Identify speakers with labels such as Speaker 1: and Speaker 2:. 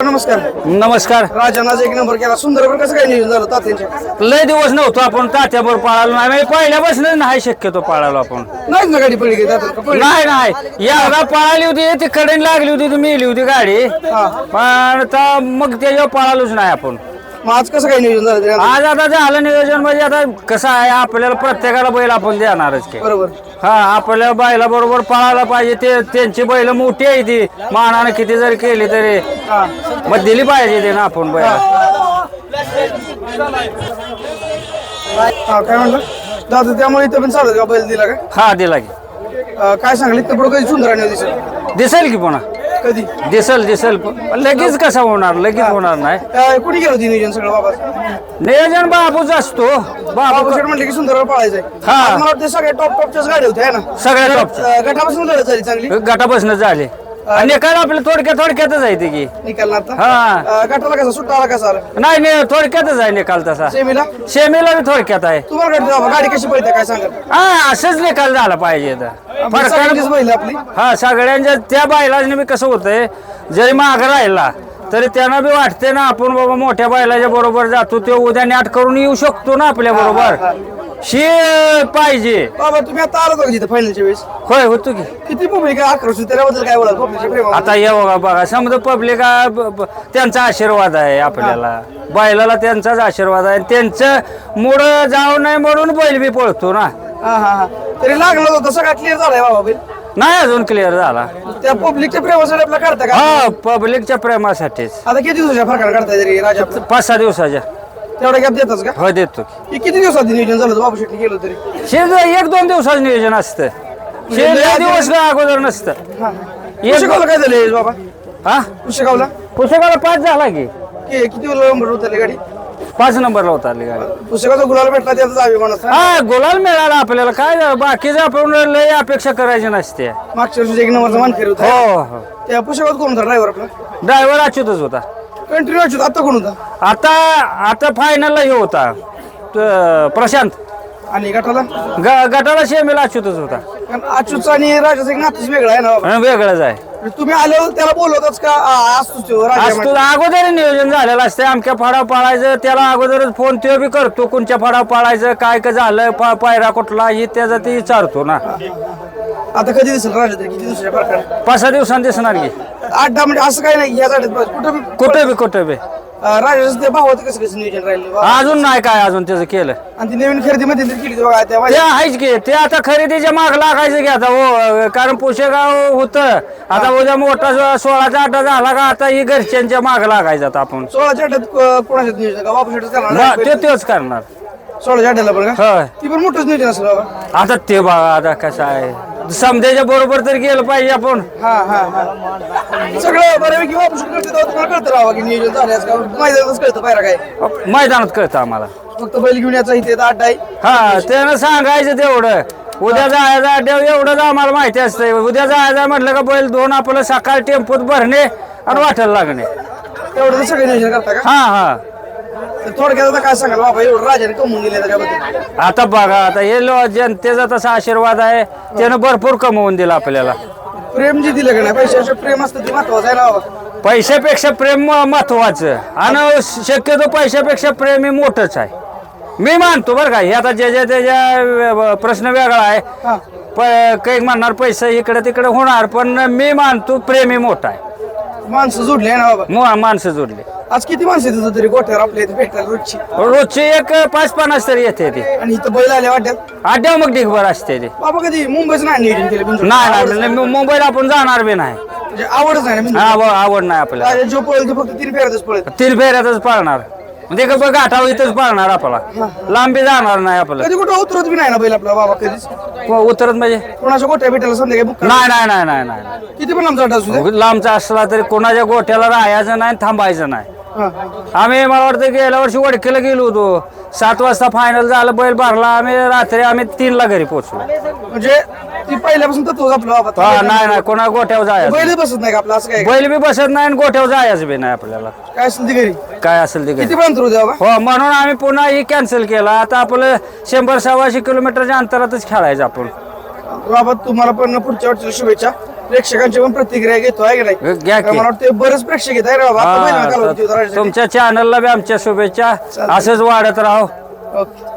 Speaker 1: नमस्कार.
Speaker 2: नमस्कार.
Speaker 1: एक नंबर केला. सुंदर पण कसं काय नियोजन झालं तात्यांच्या?
Speaker 2: लय दिवस नव्हतो आपण तात्याबरोबर पाळालो नाही. म्हणजे पहिल्यापासून नाही शक्यतो पाळालो आपण.
Speaker 1: नाहीच ना गाडी पडली?
Speaker 2: नाही नाही. याला पळाली होती ती कडे लागली होती ती मेली होती गाडी. पण आता मग त्याच्यावर पळालोच नाही आपण.
Speaker 1: मग आज कसं काय नियोजन झालं?
Speaker 2: आज आता झालं नियोजन म्हणजे आता कसं आहे आपल्याला प्रत्येकाला बैल आपण देणारच की.
Speaker 1: बरोबर.
Speaker 2: हा आपल्या बैला बरोबर पळायला पाहिजे ते त्यांची बैल मोठी आहे ती. मानाने किती जरी केली तरी. मग दिली पाहिजे ते ना आपण बैल.
Speaker 1: हा काय म्हणलं? दादा त्यामुळे इथं पण चालत का बैल दिला का
Speaker 2: हा दिला की.
Speaker 1: अं, काय सांगली इथं पुढं कधी सुंदर आणि दिसेल
Speaker 2: दिसेल की पुन्हा.
Speaker 1: कधी?
Speaker 2: दिसल दिसल. पण लगेच कसं होणार? लगेच होणार नाही.
Speaker 1: काय कुठे गेलो होती नियोजन सगळं बाबा?
Speaker 2: नियोजन बाबूच असतो. बाबू
Speaker 1: म्हणले की सुंदर पळायचंय.
Speaker 2: हा.
Speaker 1: मला वाटतं सगळ्या टॉप टॉपच्याच गाड्या होत्या है ना?
Speaker 2: सगळ्या टॉपच्या
Speaker 1: अं, गटापासून लढत झाली चांगली.
Speaker 2: गटापासून झाले. आणि काय आपल्या थोडक्यात थोडक्यातच आहे ती की.
Speaker 1: निकाल ना आता?
Speaker 2: हा.
Speaker 1: अं, गटाला कसा? सुट्टा आला कसा आला
Speaker 2: नाही नाही थोडक्यातच आहे निकाल तसा.
Speaker 1: सेमीला?
Speaker 2: शेमीला बी थोडक्यात आहे.
Speaker 1: तुम्हाला गाडी कशी पळते काय सांगा
Speaker 2: हा असंच निकाल झाला पाहिजे तर. फरकानं
Speaker 1: सगळ्यांचीच बैल आपली?
Speaker 2: हा सगळ्यांच्या त्या बायलाने बी कसं होतंय जरी माग राहिला तरी त्यांना बी वाटते ना आपण बाबा मोठ्या बैलाच्या बरोबर जातो ते उद्या नाट करून येऊ शकतो ना आपल्या बरोबर. शी पाहिजे.
Speaker 1: बाबा तुम्ही आता आलो का तिथे फायनलच्या वेळेस?
Speaker 2: होय होतो की.
Speaker 1: किती पब्लिक आक्रोश त्याबद्दल काय पब्लिकच्या प्रेमा
Speaker 2: आता ये बघा बघा समजा पब्लिक त्यांचा आशीर्वाद आहे आपल्याला. बैलाला त्यांचाच आशीर्वाद आहे. त्यांचं मूड जाऊ नये म्हणून बैल बी पळतो ना.
Speaker 1: हा हा हा. तरी लागलं होतं सगळा क्लिअर झालाय बाबा बैल.
Speaker 2: नाही अजून क्लिअर झाला.
Speaker 1: त्या पब्लिकच्या प्रेमासाठी आपला काढता का?
Speaker 2: हा पब्लिकच्या प्रेमासाठीच.
Speaker 1: आता किती दिवसाच्या फरकाने काढताय तरी राजा?
Speaker 2: पाच सहा दिवसाच्या.
Speaker 1: तेवढा गॅप देतात का?
Speaker 2: हो देतो
Speaker 1: हे किती दिवसात नियोजन झालं? होतं बाबू शेट्टी गेलो तरी.
Speaker 2: शे एक दोन दिवसाचं नियोजन असतं. शे लय दिवस काय अगोदर नसतं.
Speaker 1: हा. पुस्तकावला काय झालं बाबा?
Speaker 2: हा?
Speaker 1: पुस्तकावला
Speaker 2: पुस्तकाला पाच झाला की.
Speaker 1: कि- किती नंबर उतरली गाडी?
Speaker 2: पाच नंबरला उतरली गाडी.
Speaker 1: पुस्तकाचा गुलाल भेटला त्याचा
Speaker 2: हा गुलाल मिळाला आपल्याला. काय झालं, बाकीचं आपण लय अपेक्षा करायची नसते.
Speaker 1: मागच्या वर्षी एक नंबरचा मान फिरवत
Speaker 2: हो हो.
Speaker 1: त्या पुस्तकात कोण होता? ड्रायव्हर आपला?
Speaker 2: ड्रायव्हर अच्युतच होता.
Speaker 1: कंटिन्यू अच्युत आता कोण होता?
Speaker 2: आता आता फायनलला हे होता. त- प्रशांत.
Speaker 1: आणि गटाला?
Speaker 2: ग- गटाला शेमेला अच्युतच होता.
Speaker 1: कारण अच्युतचा आणि राजाचा एक नातूच वेगळा आहे ना बाबा.
Speaker 2: वेगळंच आहे.
Speaker 1: म्हणजे तुम्ही आल्यावर त्याला बोलवतच का? आ- असतोच तो राजा
Speaker 2: आज तुला अगोदर नियोजन झालेलं असतं आमच्या फडाव पाळायचं त्याला अगोदरच फोन तो बी करतो. कोणच्या फडाव पाळायचं काय काय झालं पा पायरा कुठला हे त्याचा ते विचारतो ना.
Speaker 1: आता कधी दिसेल राजा तरी? किती प्रकारे
Speaker 2: पाच सहा दिवसांनी दिसणार की.
Speaker 1: आठ दहा म्हणजे असं काही नाही या बस. कुठं बी
Speaker 2: कुठे बी कुठे बी.
Speaker 1: अं, राजाचं ते भावाचं कसं कसं नियोजन राहिलं बा.
Speaker 2: अजून नाही काय अजून त्याचं केलं.
Speaker 1: आणि ती नवीन खरेदी मध्ये केली होती बघा त्या
Speaker 2: ते
Speaker 1: माझ्या
Speaker 2: आहेच की ते आता खरेदीच्या माग लागायचं की आता हो कारण पुशेगाव होतं. आता उद्या मोठा सो- सोळाचा आठा झाला का आता ही घरच्यांच्या माग लागायचं आता आपण.
Speaker 1: सोळाच्या अड्ड्यात को- नियोजन? का बापू शेटच करणार
Speaker 2: बा- ते तेच करणार.
Speaker 1: सोळाच्या अड्ड्याला पण का?
Speaker 2: होय.
Speaker 1: ती पण मोठंच नियोजन असेल बाबा.
Speaker 2: आता ते बघा आता कसं आहे. समजायच्या बरोबर तर गेलं पाहिजे आपण.
Speaker 1: हा हा हा. सगळं बऱ्यापैकी बापू शेट करते तेव्हा तुम्हाला कळतं राहा की नियोजन झाल्यास का मैदानातच कळतं पायरा काय?
Speaker 2: मैदानात कळतं आम्हाला.
Speaker 1: फक्त बैल घेऊन याचा इथे अड्डा आहे.
Speaker 2: हा त्यानं सांगायचं तेवढं. उद्या जायचं अड्ड्यावर एवढंच आम्हाला माहिती असतंय. उद्या जायचं म्हटलं का बैल दोन आपलं सकाळ टेम्पोत भरणे आणि वाटायला लागणे.
Speaker 1: तेवढं सगळं नियोजन करता का?
Speaker 2: हा हा.
Speaker 1: तर थोडक्यात आता काय सांगाल? बाबा एवढं राजाने कमवून गेले त्याच्याबद्दल
Speaker 2: आता बघा आता हे लो जनतेचा तसा आशीर्वाद आहे त्यानं भरपूर कमवून दिला आपल्याला.
Speaker 1: प्रेम जे दिलं का नाही? पैशाचं प्रेम असतं ते महत्वाचं आहे ना बाबा.
Speaker 2: पैशापेक्षा प्रेम म- महत्वाचं. आणि शक्यतो पैशापेक्षा प्रेम हे मोठंच आहे. मी मानतो बरं का हे आता ज्याच्या त्याच्या व- प्रश्न वेगळा आहे.
Speaker 1: हा.
Speaker 2: प- काही म्हणणार पैसा इकडे तिकडे होणार पण मी मानतो प्रेम हे मोठं आहे.
Speaker 1: माणसं जोडली ना बाबा.
Speaker 2: मु- माणसं जोडले.
Speaker 1: आज किती माणसं येतात तरी? गोठ्यावर आपल्या इथे भेटायला रोजची.
Speaker 2: रोजचे एक पाच पन्नास तरी येते ते.
Speaker 1: आणि इथं बैल आल्या वाट्यात?
Speaker 2: आड्या मग ढिगभर असते ते.
Speaker 1: बाबा कधी मुंबईच नाही नियोजन केलं.
Speaker 2: नाही
Speaker 1: आवडच
Speaker 2: नाही नाही, मुंबईला आपण जाणार बी नाही.
Speaker 1: म्हणजे आवडच नाही ना.
Speaker 2: हा आवड नाही आपल्याला.
Speaker 1: राजा जो पळेल ते फक्त तीन फेऱ्यातच पळेल.
Speaker 2: तीन फेऱ्यातच पाळणार. म्हणजे का बघ गाठावर इथंच पाळणार आपला. लांबी जाणार नाही आपलं.
Speaker 1: कधी कुठं उतरत बी नाही ना बैल आपला बाबा कधीच?
Speaker 2: व- उतरत म्हणजे?
Speaker 1: कोणाच्या गोट्या भेटायला संध्याकाळी बुक करा.
Speaker 2: नाही नाही नाही नाही नाही.
Speaker 1: किती पण आमचा अड्डा असू दे.
Speaker 2: लांबचा असला तरी कोणाच्या गोठ्याला राहायचं नाही थांबायचं नाही. आम्ही मला वाटतं गेल्या वर्षी वडकेला गेलो होतो. सात वाजता फायनल झालं बैल भरला आम्ही रात्री आम्ही तीनला घरी पोहोचलो.
Speaker 1: म्हणजे ती पहिल्यापासून तत्वच आपलं बाबा.
Speaker 2: हा नाही नाही कोणा गोठ्यावर जायचं
Speaker 1: बैलच बसत नाही का आपलं असं काय?
Speaker 2: बैल बी बसत नाही आणि गोठ्यावर जायचं बी नाही आपल्याला.
Speaker 1: काय असेल ते घरी?
Speaker 2: काय असेल ते घरी.
Speaker 1: किती पण अंतर होते बाबा?
Speaker 2: हो म्हणून आम्ही पुन्हा ही कॅन्सल केला. आता आपलं शंभर सव्वाशे किलोमीटरच्या अंतरातच खेळायचं आपण.
Speaker 1: बाबा तुम्हाला पण पुढच्या वर्षी शुभेच्छा. प्रेक्षकांची पण प्रतिक्रिया घेतो आहे की नाही
Speaker 2: घ्या की.
Speaker 1: मला वाटतं बरेच प्रेक्षक येत आहे रे बाबा आता
Speaker 2: हा,
Speaker 1: पहिल्यांदा कालावधी होता
Speaker 2: तर
Speaker 1: राजासाठी.
Speaker 2: तुमच्या चॅनलला बी आमच्या शुभेच्छा. असंच वाढत राहो
Speaker 1: ओके